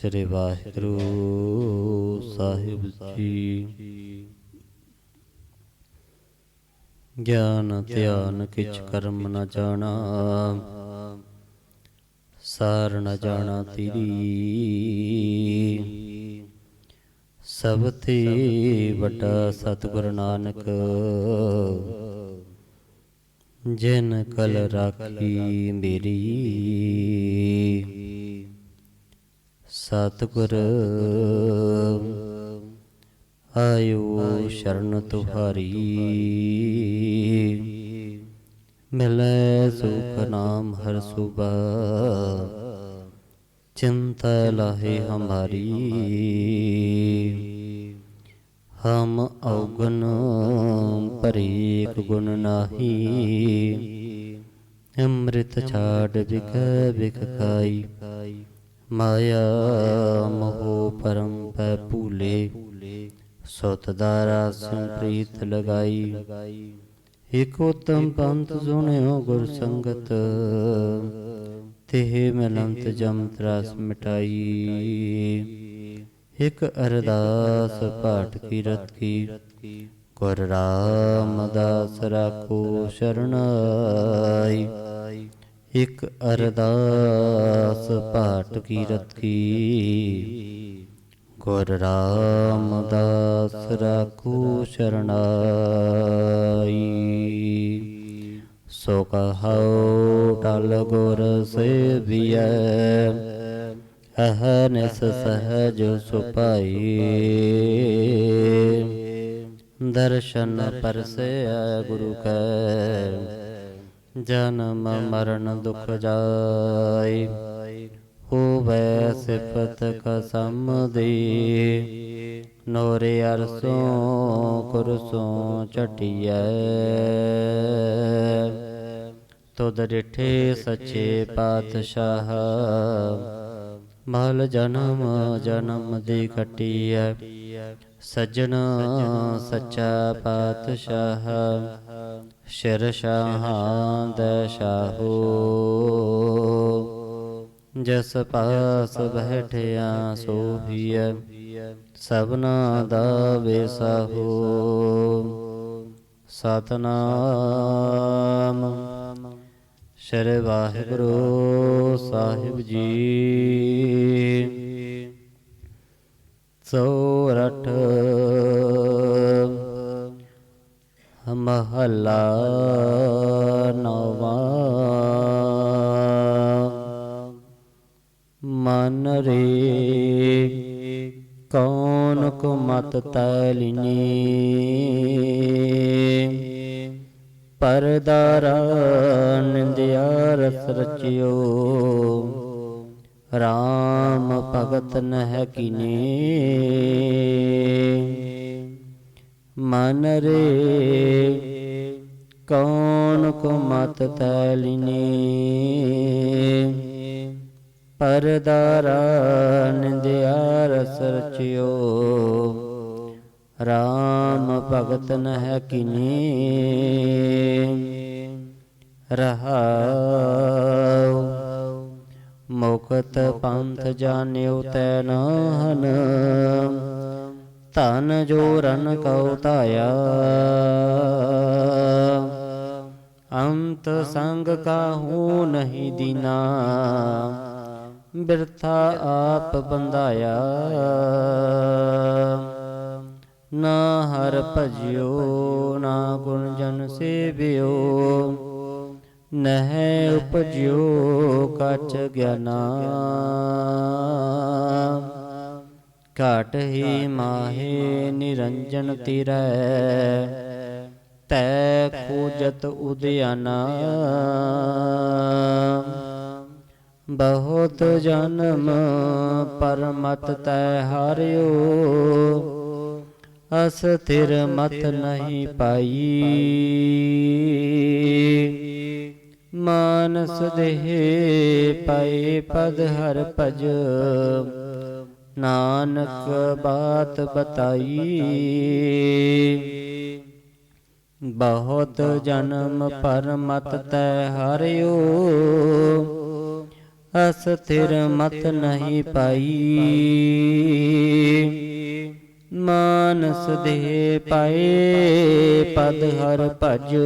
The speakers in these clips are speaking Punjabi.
ਸ੍ਰੀ ਵਾਹਿਗੁਰੂ ਸਾਹਿਬ ਜੀ। ਗਿਆਨ ਧਿਆਨ ਕਿਛ ਕਰਮ ਨਾ ਜਾਣਾ, ਸਾਰ ਨ ਜਾਣਾ ਤੇਰੀ ਸਭ ਤੇ ਵੱਡਾ ਸਤਿਗੁਰ ਨਾਨਕ, ਜਿਨ ਕਲ ਰਾਖੀ ਮੇਰੀ। ਸਤਿਗੁਰ ਆਇਓ ਸ਼ਰਨ ਤੁਹਾਰੀ ਮਿਲੈ ਸੁਖ ਨਾਮ ਹਰ ਸੁਬਾ चिंता लाहे हमारी हम अवगुण परेक गुण नाही अमृत छाड़ बिक बिक खाई ਮਾਇਆ ਮੋਹ ਪਰਮ ਪੈ ਭੂਲੇ, ਸਤ ਦਾ ਰਸ ਪ੍ਰੀਤ ਲਗਾਈ। ਏਕੋ ਤਮ ਪੰਥ ਸੁਣਿਓ ਗੁਰ ਸੰਗਤ, ਤੇਹ ਮਿਲੰਤ ਜਮ ਤਰਾਸ ਮਿਟਾਈ। ਇਕ ਅਰਦਾਸ ਪਾਠ ਕੀ ਰਤ ਕੀ, ਗੁਰ ਰਾਮਦਾਸ ਰਾਖੋ ਸ਼ਰਣਾਈ ਇਕ ਅਰਦਾਸ ਪਾਠ ਕੀਰਤ ਕੀ। ਗੁਰ ਰਾਮਦਾਸ ਰਾਖੂ ਸ਼ਰਣਾਈ ਸੋ ਕਹਉ ਟਲ ਗੁਰ ਸੇਵੀਐ। ਅਹਨਿਸ ਸਹਜ ਸੁਪਾਈ। ਦਰਸ਼ਨ ਪਰਸੈ ਗੁਰੂ ਕੈ। ਜਨਮ ਮਰਨ ਦੁਖ ਜਾਈ ਹੋਵੈ ਸਿਫਤ ਕਸਮ ਦੀ। ਨੋਰੇ ਅਰਸੋਂ ਕੁਰਸੋਂ ਚਟਿਐ ਤੁਧ ਡਿਠੇ ਸੱਚੇ ਪਾਤਸ਼ਾਹ ਮਲ ਜਨਮ ਜਨਮ ਦੀ ਕਟਿਐ ਸਜਣ ਸੱਚਾ ਪਾਤਸ਼ਾਹ, ਸ਼ਿਰ ਸ਼ਾਹਾਂ ਦੇ ਸ਼ਾਹੋ। ਜਸ ਪਾਸ ਬੈਠਿਆ ਸੋਹੀਐ ਸਭਨਾ ਦਾ ਵੇਸਾਹੋ ਸਤਨਾਮ। ਸ਼੍ਰੀ ਵਾਹਿਗੁਰੂ ਸਾਹਿਬ ਜੀ। ਸੋਰਠ ਮਹਲਾ ਨਵਾ। ਮਨ ਰੇ ਕੌਣ ਕੋ ਮਤ ਤੈਲਿਨੀ। ਪਰਦਾਰਾ ਨਿੰਦਿਆ ਰਸ ਰਚਿਓ RAM ਭਗਤ ਨਹਿ ਕੀਨੇ। ਮਨ ਰੇ ਕੌਣ ਕੋ ਮਤ ਤੈਲਿਨੀ ਪਰਦਾਰਾ ਨਿੰਦਿਆ ਰਸ ਰਚਿਓ RAM ਭਗਤ ਨਹਿ ਕੀਨੇ। ਰਹਾਉ। ਮੁਕਤ ਪੰਥ ਜਾਣਿਓ ਤੈ ਨਾਹਨ ਧਨ ਜੋਰਨ ਕਉ ਧਾਇਆ। ਅੰਤ ਸੰਗ ਕਾਹੂ ਨਹੀਂ ਦੀਨਾ। ਬਿਰਥਾ ਆਪ ਬੰਧਾਇਆ। ਹਰ ਭਜਿਓ, ਨਾ ਗੁਣ ਜਨ ਸੇਵਿਓ। ਨਹਿ ਉਪਜਿਓ, ਕਚ ਗਿਆਨਾ। ਘਾਟ ਹੀ ਮਾਹੇ ਨਿਰੰਜਨ ਤਿਰੈ। ਤੈ ਖੋਜਤ ਉਦਿਆਨਾ ਬਹੁਤ ਜਨਮ ਪਰਮਤ ਤੈ ਹਾਰਿਓ। ਅਸਥਿਰ ਮਤ ਨਹੀਂ ਪਾਈ। ਮਾਨਸ ਦੇਹ ਪਏ ਪਦ ਹਰ ਭਜ। ਨਾਨਕ ਬਾਤ ਬਤਾਈ। ਬਹੁਤ ਜਨਮ ਪਰਮਤ ਤੈ ਹਰਿਓ। ਅਸਥਿਰ ਮਤ ਨਹੀਂ ਪਾਈ। ਮਾਨਸ ਦੇ ਪਾਏ ਪਦ ਹਰ ਭਜ।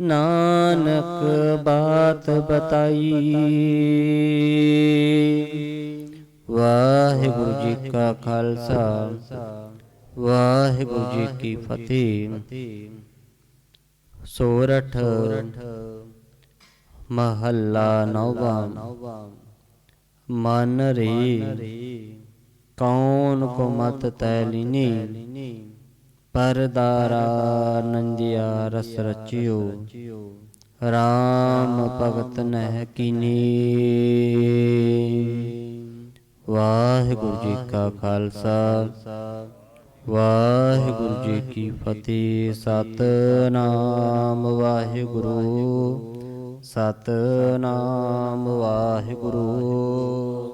ਨਾਨਕ ਬਾਤ ਬਤਾਈ। ਵਾਹਿਗੁਰੂ ਜੀ ਕਾ ਖਾਲਸਾ। ਵਾਹਿਗੁਰੂ ਜੀ ਕੀ ਫਤਿਹ। ਸੋਰਠ ਮਹੱਲਾ ਨੌਵਾਂ। ਮਨ ਰੇ। ਕੌਣ ਕੋ ਮਤ ਤੈ ਲੀਨੀ? ਪਰਦਾਰਾ ਨੰਦਿਆ ਰਸ ਰਚਿਓ। RAM ਭਗਤ ਨਹਿ ਕੀਨੀ। ਵਾਹਿਗੁਰੂ ਜੀ ਕਾ ਖਾਲਸਾ। ਵਾਹਿਗੁਰੂ ਜੀ ਕੀ ਫਤਿਹ। ਸਤਨਾਮ ਵਾਹਿਗੁਰੂ। ਸਤਨਾਮ ਵਾਹਿਗੁਰੂ।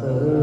तं